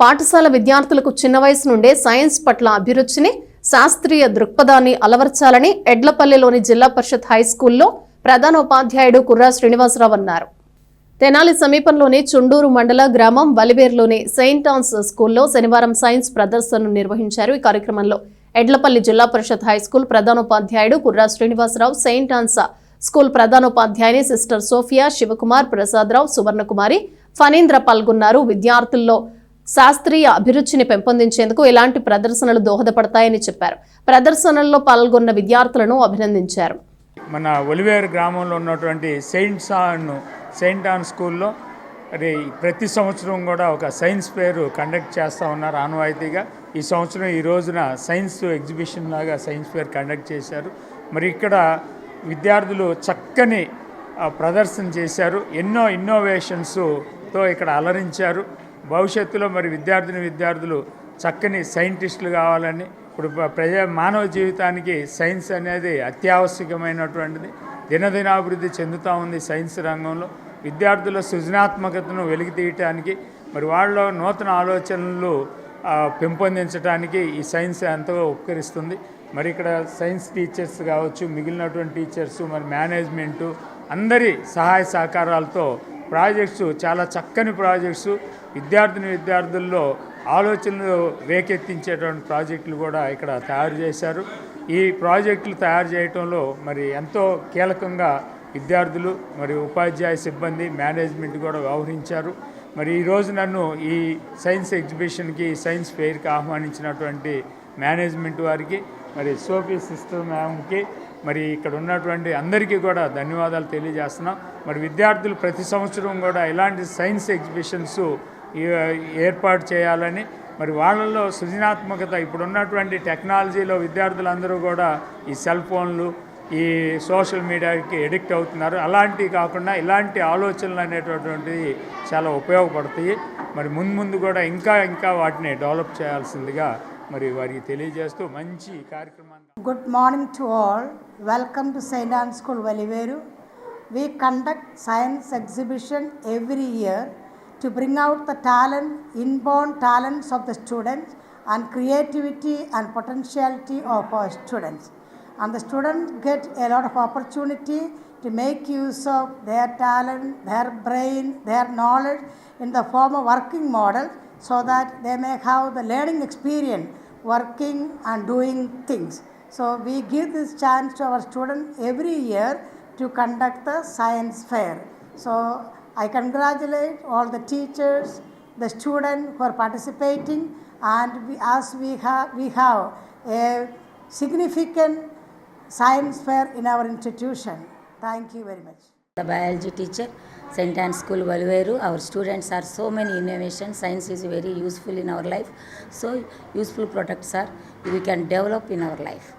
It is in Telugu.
పాఠశాల విద్యార్థులకు చిన్న వయసు నుండే సైన్స్ పట్ల అభిరుచిని శాస్త్రీయ దృక్పథాన్ని అలవర్చాలని ఎడ్లపల్లిలోని జిల్లా పరిషత్ హై స్కూల్లో ప్రధానోపాధ్యాయుడు కుర్రా శ్రీనివాసరావు అన్నారు. తెనాలి సమీపంలోని చుండూరు మండల గ్రామం వలివేరులోని సెయింట్ ఆన్స్ స్కూల్లో శనివారం సైన్స్ ప్రదర్శనను నిర్వహించారు. ఈ కార్యక్రమంలో Edlapalli Zilla Parishad high school ప్రధానోపాధ్యాయుడు Kurra Srinivasarao saint Ann's school ప్రధానోపాధ్యాయుని sister Sophia Shivakumar Prasadarao Suvarnakumari Phanindra పాల్గొన్నారు. విద్యార్థుల్లో శాస్త్రీయ అభిరుచిని పెంపొందించేందుకు ఇలాంటి ప్రదర్శనలు దోహదపడతాయని చెప్పారు. ప్రదర్శనల్లో పాల్గొన్న విద్యార్థులను అభినందించారు. మన ఒలివేరు గ్రామంలో ఉన్నటువంటి సెయింట్ సాన్ సెయింట్ ఆన్ స్కూల్లో మరి ప్రతి సంవత్సరం కూడా ఒక సైన్స్ ఫేర్ కండక్ట్ చేస్తూ ఉన్నారు ఆనవాయితీగా. ఈ సంవత్సరం ఈ రోజున సైన్స్ ఎగ్జిబిషన్ లాగా సైన్స్ ఫేర్ కండక్ట్ చేశారు. మరి ఇక్కడ విద్యార్థులు చక్కని ప్రదర్శన చేశారు. ఎన్నో ఇన్నోవేషన్స్తో ఇక్కడ అలరించారు. భవిష్యత్తులో మరి విద్యార్థిని విద్యార్థులు చక్కని సైంటిస్టులు కావాలని ఇప్పుడు ప్ర- ప్రజా మానవ జీవితానికి సైన్స్ అనేది అత్యావశ్యకమైనటువంటిది. దినదినాభివృద్ధి చెందుతూ ఉంది సైన్స్ రంగంలో. విద్యార్థుల సృజనాత్మకతను వెలికి తీయటానికి మరి వాళ్ళ నూతన ఆలోచనలు పెంపొందించడానికి ఈ సైన్స్ ఎంతగా ఉపకరిస్తుంది. మరి ఇక్కడ సైన్స్ టీచర్స్ కావచ్చు మిగిలినటువంటి టీచర్స్ మరి మేనేజ్మెంటు అందరి సహాయ సహకారాలతో ప్రాజెక్ట్స్ చాలా చక్కని ప్రాజెక్ట్స్ విద్యార్థిని విద్యార్థుల్లో ఆలోచనలు రేకెత్తించేటువంటి ప్రాజెక్టులు కూడా ఇక్కడ తయారు చేశారు. ఈ ప్రాజెక్టులు తయారు చేయటంలో మరి ఎంతో కీలకంగా విద్యార్థులు మరి ఉపాధ్యాయ సిబ్బంది మేనేజ్మెంట్ కూడా వ్యవహరించారు. మరి ఈరోజు నన్ను ఈ సైన్స్ ఎగ్జిబిషన్కి సైన్స్ ఫెయిర్కి ఆహ్వానించినటువంటి మేనేజ్మెంట్ వారికి మరి సోఫీ సిస్టర్ మ్యామ్కి మరి ఇక్కడ ఉన్నటువంటి అందరికీ కూడా ధన్యవాదాలు తెలియజేస్తున్నాం. మరి విద్యార్థులు ప్రతి సంవత్సరం కూడా ఇలాంటి సైన్స్ ఎగ్జిబిషన్స్ ఏర్పాటు చేయాలని మరి వాళ్ళల్లో సృజనాత్మకత ఇప్పుడు ఉన్నటువంటి టెక్నాలజీలో విద్యార్థులందరూ కూడా ఈ సెల్ ఫోన్లు ఈ సోషల్ మీడియాకి ఎడిక్ట్ అవుతున్నారు. అలాంటివి కాకుండా ఇలాంటి ఆలోచనలు అనేటటువంటివి చాలా ఉపయోగపడతాయి. మరి ముందు ముందు కూడా ఇంకా ఇంకా వాటిని డెవలప్ చేయాల్సిందిగా మరి వారికి తెలియజేస్తూ మంచి కార్యక్రమాన్ని Good morning to all. Welcome to St. Anne School, Valiveru. We conduct science exhibition every year to bring out the talent, inborn talents of the students and creativity and potentiality of our students. And the students get a lot of opportunity to make use of their talent, their brain, their knowledge in the form of working models so that they may have the learning experience working and doing things. So we give this chance to our students every year to conduct the science fair. So I congratulate all the teachers, the students who are participating, and we, as we have we have a significant science fair in our institution. Thank you very much. The biology teacher, St. Anne School, Valveru. Our students are so many innovations. Science is very useful in our life. So useful products are we can develop in our life.